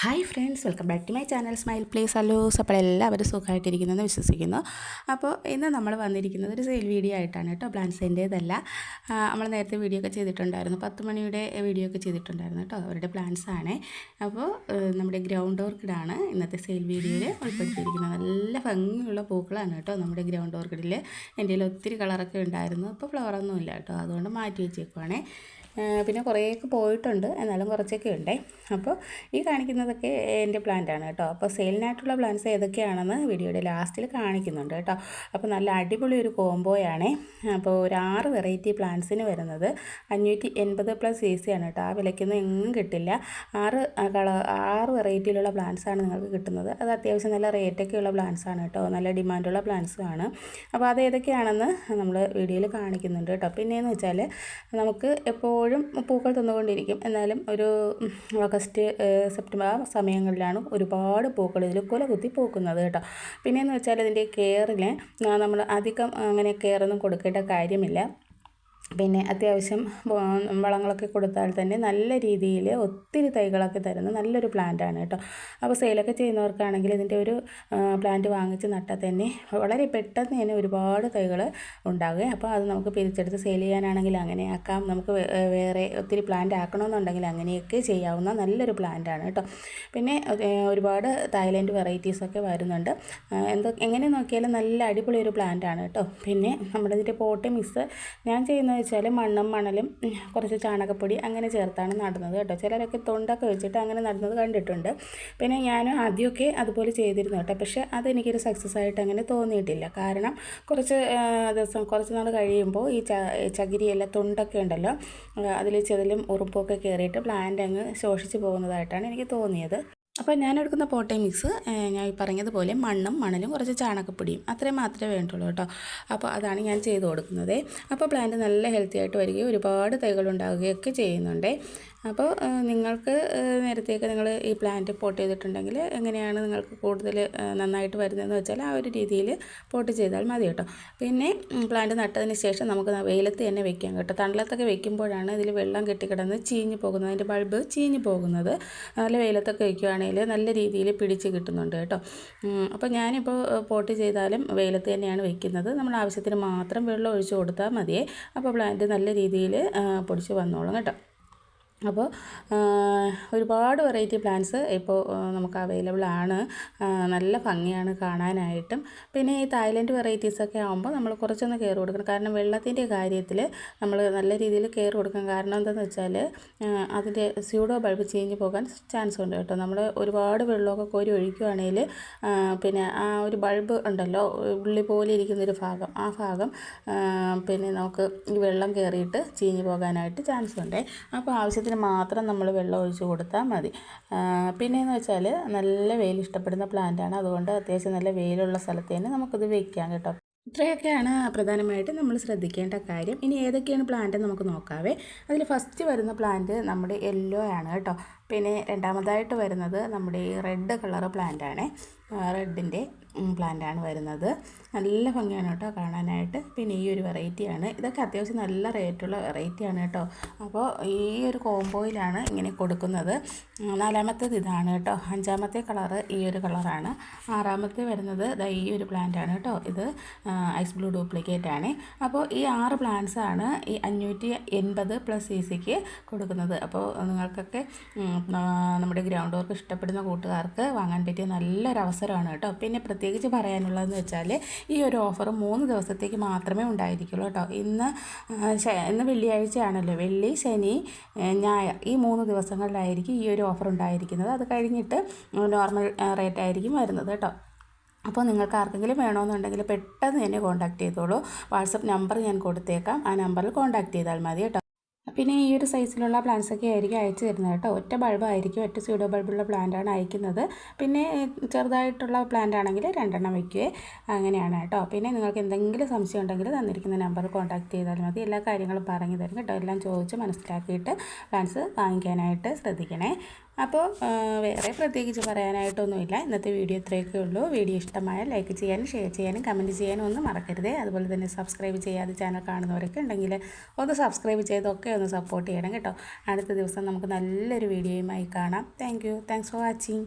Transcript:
Hi friends welcome back to my channel smile place allows. അപ്പോൾ എല്ലാവരും സുഖമായിട്ടിരിക്കുന്നെന്ന് വിശ്വസിക്കുന്നു. അപ്പോൾ ഇന്ന് നമ്മൾ വന്നിരിക്കുന്നത് ഒരു സെയിൽ വീഡിയോ ആയിട്ടാണ് കേട്ടോ പ്ലാൻസിന്റേതല്ല. നമ്മൾ നേരത്തെ വീഡിയോ ഒക്കെ ചെയ്തിട്ടുണ്ടായിരുന്നു പത്ത് മണിയുടെ വീഡിയോ ഒക്കെ ചെയ്തിട്ടുണ്ടായിരുന്നു കേട്ടോ അവരുടെ പ്ലാൻസ് ആണ്. അപ്പോൾ നമ്മുടെ ഗ്രൗണ്ട് ഓർക്കിഡാണ് ഇന്നത്തെ സെയിൽ വീഡിയോയിൽ ഉൾപ്പെടുത്തിയിരിക്കുന്നത്. നല്ല ഭംഗിയുള്ള പൂക്കളാണ് കേട്ടോ നമ്മുടെ ഗ്രൗണ്ട് ഓർക്കിഡിൽ. എന്റെ ഒത്തിരി കളറൊക്കെ ഉണ്ടായിരുന്നു ഇപ്പോൾ ഫ്ലവറൊന്നുമില്ല കേട്ടോ അതുകൊണ്ട് മാറ്റി വെച്ചേക്കുവാണേ. പിന്നെ കുറേയൊക്കെ പോയിട്ടുണ്ട്. എന്നാലും കുറച്ചൊക്കെ ഉണ്ടേ. അപ്പോൾ ഈ കാണിക്കുന്നതൊക്കെ എന്റെ പ്ലാന്റാണ് കേട്ടോ. അപ്പോൾ സെയിലിനായിട്ടുള്ള പ്ലാന്റ്സ് ഏതൊക്കെയാണെന്ന് വീഡിയോയുടെ ലാസ്റ്റിൽ കാണിക്കുന്നുണ്ട് കേട്ടോ. അപ്പോൾ നല്ല അടിപൊളി ഒരു കോംബോയാണേ അപ്പോൾ ഒരു ആറ് വെറൈറ്റി പ്ലാന്റ്സിന് വരുന്നത് അഞ്ഞൂറ്റി എൺപത് പ്ലസ് എ സി ആണ് കേട്ടോ. ആ വിലയ്ക്കൊന്നും എങ്ങും കിട്ടില്ല. ആറ് കളർ ആറ് വെറൈറ്റിയിലുള്ള പ്ലാന്റ്സാണ് നിങ്ങൾക്ക് കിട്ടുന്നത്. അത് അത്യാവശ്യം നല്ല റേറ്റൊക്കെയുള്ള പ്ലാന്റ്സാണ് കേട്ടോ. നല്ല ഡിമാൻഡുള്ള പ്ലാന്റ്സുമാണ് അപ്പോൾ അത് ഏതൊക്കെയാണെന്ന് നമ്മൾ വീഡിയോയിൽ കാണിക്കുന്നുണ്ട് കേട്ടോ. പിന്നെയെന്ന് വെച്ചാൽ നമുക്ക് എപ്പോഴും എപ്പോഴും പൂക്കൾ തന്നുകൊണ്ടിരിക്കും. എന്നാലും ഒരു ഓഗസ്റ്റ് സെപ്റ്റംബർ ആ സമയങ്ങളിലാണ് ഒരുപാട് പൂക്കൾ ഇതിൽ കുല കുത്തി പൂക്കുന്നത് കേട്ടോ. പിന്നെയെന്ന് വെച്ചാൽ ഇതിന്റെ കെയറിൽ നമ്മൾ അധികം അങ്ങനെ കെയറൊന്നും കൊടുക്കേണ്ട കാര്യമില്ല. പിന്നെ അത്യാവശ്യം വളങ്ങളൊക്കെ കൊടുത്താൽ തന്നെ നല്ല രീതിയിൽ ഒത്തിരി തൈകളൊക്കെ തരുന്ന നല്ലൊരു പ്ലാന്റാണ് കേട്ടോ. അപ്പോൾ സെയിലൊക്കെ ചെയ്യുന്നവർക്കാണെങ്കിൽ ഇതിന്റെ ഒരു പ്ലാന്റ് വാങ്ങിച്ച് നട്ടാൽ തന്നെ വളരെ പെട്ടെന്ന് തന്നെ ഒരുപാട് തൈകൾ ഉണ്ടാകുക അപ്പോൾ അത് നമുക്ക് പിരിച്ചെടുത്ത് സെയിൽ ചെയ്യാനാണെങ്കിൽ അങ്ങനെ ആക്കാം. നമുക്ക് വേറെ ഒത്തിരി പ്ലാന്റ് ആക്കണമെന്നുണ്ടെങ്കിൽ അങ്ങനെയൊക്കെ ചെയ്യാവുന്ന നല്ലൊരു പ്ലാന്റാണ് കേട്ടോ. പിന്നെ ഒരുപാട് തായ്ലൻഡ് വെറൈറ്റീസൊക്കെ വരുന്നുണ്ട്. എന്തോ എങ്ങനെ നോക്കിയാലും നല്ല അടിപൊളി ഒരു പ്ലാന്റാണ് കേട്ടോ. പിന്നെ നമ്മുടെ ഇതിന്റെ പോട്ട് മിക്സ് ഞാൻ ചെയ്യുന്ന വെച്ചാൽ മണ്ണും മണലും കുറച്ച് ചാണകപ്പൊടി അങ്ങനെ ചേർത്താണ് നടുന്നത് കേട്ടോ. ചിലരൊക്കെ തൊണ്ടൊക്കെ വെച്ചിട്ട് അങ്ങനെ നടുന്നത് കണ്ടിട്ടുണ്ട്. പിന്നെ ഞാൻ ആദ്യമൊക്കെ അതുപോലെ ചെയ്തിരുന്നു കേട്ടോ. പക്ഷേ അതെനിക്കൊരു സക്സസ് ആയിട്ട് അങ്ങനെ തോന്നിയിട്ടില്ല. കാരണം കുറച്ച് ദിവസം കുറച്ച് നാൾ കഴിയുമ്പോൾ ഈ ചകിരിയെല്ലാം തൊണ്ടൊക്കെ ഉണ്ടല്ലോ അതിൽ ചെതിലും ഉറുപ്പൊക്കെ കയറിയിട്ട് പ്ലാന്റ് അങ്ങ് ശോഷിച്ച് പോകുന്നതായിട്ടാണ് എനിക്ക് തോന്നിയത്. അപ്പോൾ ഞാൻ എടുക്കുന്ന പോട്ടേ മിക്സ് ഞാൻ പറഞ്ഞതുപോലെ മണ്ണും മണലും കുറച്ച് ചാണകപ്പൊടിയും അത്രയും മാത്രമേ വേണ്ടുള്ളൂ കേട്ടോ. അപ്പോൾ അതാണ് ഞാൻ ചെയ്ത് കൊടുക്കുന്നത്. അപ്പോൾ പ്ലാന്റ് നല്ല ഹെൽത്തി ആയിട്ട് വരികയും ഒരുപാട് തൈകൾ ഉണ്ടാവുകയൊക്കെ ചെയ്യുന്നുണ്ട്. അപ്പോൾ നിങ്ങൾക്ക് നേരത്തെയൊക്കെ നിങ്ങൾ ഈ പ്ലാന്റ് പോട്ട് ചെയ്തിട്ടുണ്ടെങ്കിൽ എങ്ങനെയാണ് നിങ്ങൾക്ക് കൂടുതൽ നന്നായിട്ട് വരുന്നതെന്ന് വെച്ചാൽ ആ ഒരു രീതിയിൽ പോട്ട് ചെയ്താൽ മതി കേട്ടോ. പിന്നെ പ്ലാന്റ് നട്ടതിന് ശേഷം നമുക്ക് വെയിലത്ത് തന്നെ വെക്കാം കേട്ടോ. തണ്ടലത്തൊക്കെ വെക്കുമ്പോഴാണ് ഇതിൽ വെള്ളം കെട്ടിക്കിടന്ന് ചീഞ്ഞ് പോകുന്നത്. അതിന്റെ ബൾബ് ചീഞ്ഞ് പോകുന്നത്. നല്ല വെയിലത്തൊക്കെ വയ്ക്കുകയാണെങ്കിൽ നല്ല രീതിയിൽ പിടിച്ച് കിട്ടുന്നുണ്ട് കേട്ടോ. അപ്പോൾ ഞാനിപ്പോൾ പോട്ട് ചെയ്താലും വെയിലത്ത് തന്നെയാണ് വെക്കുന്നത്. നമ്മൾ ആവശ്യത്തിന് മാത്രം വെള്ളം ഒഴിച്ച് കൊടുത്താൽ മതിയേ. അപ്പോൾ പ്ലാന്റ് നല്ല രീതിയിൽ പൊടിച്ച് വന്നോളും കേട്ടോ. അപ്പോൾ ഒരുപാട് വെറൈറ്റി പ്ലാന്റ്സ് ഇപ്പോൾ നമുക്ക് അവൈലബിൾ ആണ്. നല്ല ഭംഗിയാണ് കാണാനായിട്ടും. പിന്നെ ഈ തായ്ലൻഡ് വെറൈറ്റീസൊക്കെ ആകുമ്പോൾ നമ്മൾ കുറച്ചൊന്ന് കെയർ കൊടുക്കണം. കാരണം വെള്ളത്തിന്റെ കാര്യത്തിൽ നമ്മൾ നല്ല രീതിയിൽ കെയർ കൊടുക്കണം. കാരണം എന്താണെന്ന് വെച്ചാൽ അതിന്റെ സ്യൂഡോ ബൾബ് ചേഞ്ച് പോകാൻ ചാൻസ് ഉണ്ട് കേട്ടോ. നമ്മൾ ഒരുപാട് വെള്ളമൊക്കെ കോരി ഒഴിക്കുകയാണെങ്കിൽ പിന്നെ ആ ഒരു ബൾബ് ഉണ്ടല്ലോ ഉള്ളി പോലെ ഇരിക്കുന്നൊരു ഭാഗം ആ ഭാഗം പിന്നെ നമുക്ക് ഈ വെള്ളം കയറിയിട്ട് ചീഞ്ഞ് പോകാനായിട്ട് ചാൻസ് ഉണ്ട്. അപ്പോൾ ആവശ്യത്തിന് ആവശ്യത്തിന് മാത്രം നമ്മൾ വെള്ളം ഒഴിച്ച് കൊടുത്താൽ മതി. പിന്നെയെന്ന് വെച്ചാൽ നല്ല വെയിൽ ഇഷ്ടപ്പെടുന്ന പ്ലാന്റാണ് അതുകൊണ്ട് അത്യാവശ്യം നല്ല വെയിലുള്ള സ്ഥലത്ത് തന്നെ നമുക്കിത് വെക്കാം കേട്ടോ. ഇത്രയൊക്കെയാണ് പ്രധാനമായിട്ട് നമ്മൾ ശ്രദ്ധിക്കേണ്ട കാര്യം. ഇനി ഏതൊക്കെയാണ് പ്ലാന്റ് നമുക്ക് നോക്കാവേ. അതിൽ ഫസ്റ്റ് വരുന്ന പ്ലാന്റ് നമ്മുടെ യെല്ലോ ആണ് കേട്ടോ. പിന്നെ രണ്ടാമതായിട്ട് വരുന്നത് നമ്മുടെ ഈ റെഡ് കളർ പ്ലാന്റാണ് റെഡിന്റെ പ്ലാന്റാണ് വരുന്നത്. നല്ല ഭംഗിയാണ് കേട്ടോ കാണാനായിട്ട്. പിന്നെ ഈ ഒരു വെറൈറ്റിയാണ് ഇതൊക്കെ അത്യാവശ്യം നല്ല റേറ്റുള്ള വെറൈറ്റിയാണ് കേട്ടോ. അപ്പോൾ ഈ ഒരു കോംബോയിലാണ് ഇങ്ങനെ കൊടുക്കുന്നത്. നാലാമത്തേത് ഇതാണ് കേട്ടോ. അഞ്ചാമത്തെ കളറ് ഈ ഒരു കളറാണ് ആറാമത്തെ വരുന്നത് ഈ ഒരു പ്ലാന്റാണ് കേട്ടോ. ഇത് ഐസ് ബ്ലൂ ഡ്യൂപ്ലിക്കേറ്റ് ആണ്. അപ്പോൾ ഈ ആറ് പ്ലാന്റ്സാണ് ഈ അഞ്ഞൂറ്റി എൺപത് പ്ലസ് സി സിക്ക് കൊടുക്കുന്നത്. അപ്പോൾ നിങ്ങൾക്കൊക്കെ നമ്മുടെ ഗ്രൗണ്ട് വർക്ക് ഇഷ്ടപ്പെടുന്ന കൂട്ടുകാർക്ക് വാങ്ങാൻ പറ്റിയ നല്ലൊരു അവസരമാണ് കേട്ടോ. പിന്നെ പ്രത്യേകിച്ച് പറയാനുള്ളതെന്ന് വെച്ചാൽ ഈ ഒരു ഓഫർ മൂന്ന് ദിവസത്തേക്ക് മാത്രമേ ഉണ്ടായിരിക്കുള്ളൂ കേട്ടോ. ഇന്ന് ഇന്ന് വെള്ളിയാഴ്ചയാണല്ലോ. വെള്ളി ശനി ഞായർ ഈ മൂന്ന് ദിവസങ്ങളിലായിരിക്കും ഈ ഒരു ഓഫർ ഉണ്ടായിരിക്കുന്നത്. അത് കഴിഞ്ഞിട്ട് നോർമൽ റേറ്റ് ആയിരിക്കും വരുന്നത് കേട്ടോ. അപ്പോൾ നിങ്ങൾക്ക് ആർക്കെങ്കിലും വേണമെന്നുണ്ടെങ്കിൽ പെട്ടെന്ന് എന്നെ കോൺടാക്ട് ചെയ്തോളൂ. വാട്സപ്പ് നമ്പർ ഞാൻ കൊടുത്തേക്കാം. ആ നമ്പറിൽ കോൺടാക്ട് ചെയ്താൽ മതി കേട്ടോ. പിന്നെ ഈ ഒരു സൈസിലുള്ള പ്ലാന്റ്സ് ഒക്കെ ആയിരിക്കും അയച്ചു തരുന്നത് കേട്ടോ. ഒറ്റ ബൾബായിരിക്കും ഒറ്റ സ്യൂഡോ ബൾബുള്ള പ്ലാന്റാണ് അയക്കുന്നത്. പിന്നെ ചെറുതായിട്ടുള്ള പ്ലാന്റ് ആണെങ്കിൽ രണ്ടെണ്ണം വയ്ക്കുകയെ അങ്ങനെയാണ് കേട്ടോ. പിന്നെ നിങ്ങൾക്ക് എന്തെങ്കിലും സംശയം ഉണ്ടെങ്കിൽ തന്നിരിക്കുന്ന നമ്പർ കോൺടാക്ട് ചെയ്താൽ മതി. എല്ലാ കാര്യങ്ങളും പറഞ്ഞു തരും കേട്ടോ. എല്ലാം ചോദിച്ച് മനസ്സിലാക്കിയിട്ട് പ്ലാന്റ്സ് വാങ്ങിക്കാനായിട്ട് ശ്രദ്ധിക്കണേ. അപ്പോൾ വേറെ പ്രത്യേകിച്ച് പറയാനായിട്ടൊന്നുമില്ല. ഇന്നത്തെ വീഡിയോ ഇത്രയൊക്കെ ഉള്ളൂ. വീഡിയോ ഇഷ്ടമായ ലൈക്ക് ചെയ്യാനും ഷെയർ ചെയ്യാനും കമന്റ് ചെയ്യാനും ഒന്നും മറക്കരുത്. അതുപോലെ തന്നെ സബ്സ്ക്രൈബ് ചെയ്യാതെ ചാനൽ കാണുന്നവരൊക്കെ ഉണ്ടെങ്കിൽ ഒന്ന് സബ്സ്ക്രൈബ് ചെയ്തൊക്കെ സപ്പോർട്ട് ചെയ്യണം കേട്ടോ. അടുത്ത ദിവസം നമുക്ക് നല്ലൊരു വീഡിയോയുമായി കാണാം. Thank you thanks for watching